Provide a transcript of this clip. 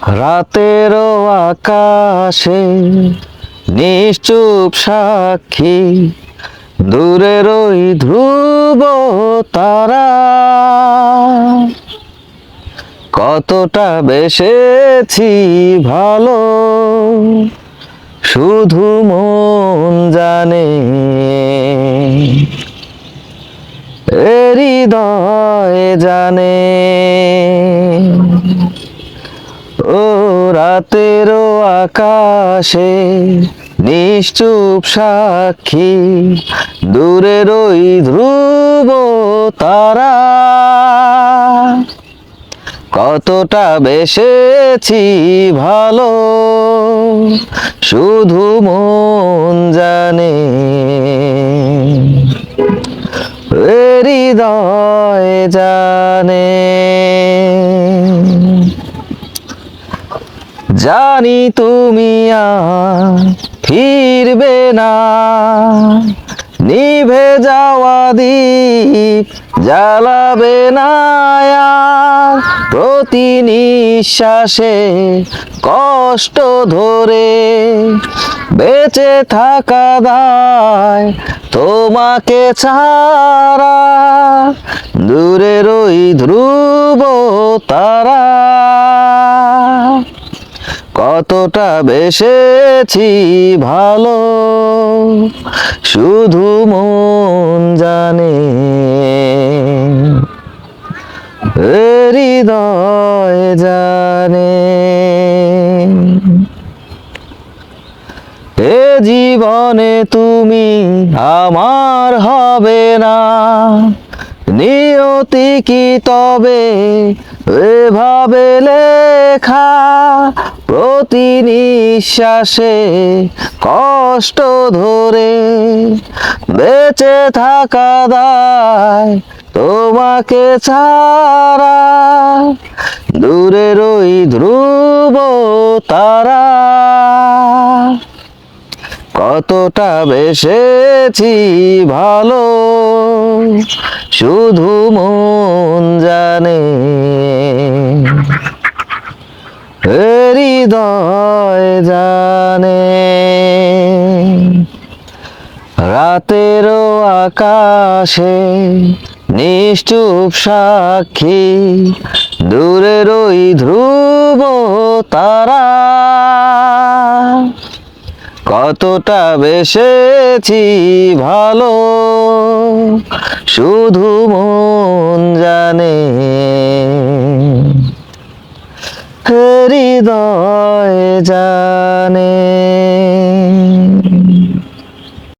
রাতের আকাশে নিশ্চুপ সাক্ষী, দূরের ওই ধ্রুব তারা। কতটা বেসেছি ভালো, শুধু মন জানে। হৃদয় জানে। ও রাতের আকাশে নিশ্চুপ সাক্ষী, দূরের ওই ধ্রুব তারা। কতটা বেসেছি ভালো, শুধু মন জানে। হৃদয় জানে জানি তুমি ফিরবে না। নিভে যাওয়া দ্বীপ জ্বালাবে না প্রতি নিঃশ্বাসে কষ্ট ধরে বেঁচে থাকা দায় তোমাকে ছাড়া। দূরের ওই ধ্রুব তারা কতটা বেসেছি ভালো, শুধু মন জানে। হৃদয় জানে। এ জীবনে তুমি আমার হবে না। নিয়তি কি তবে? এভাবে লেখা প্রতি নিঃশ্বাসে কষ্ট ধরে বেঁচে থাকা দায় তোমাকে ছাড়া। দূরের ওই ধ্রুব তারা। কতটা বেসেছি ভালো, শুধু মন জানে। রাতের আকাশে নিশ্চুপ সাক্ষী, দূরের ওই ধ্রুব তারা। কতটা বেসেছি ভালো, শুধু মন জানে। হৃদয় জানে।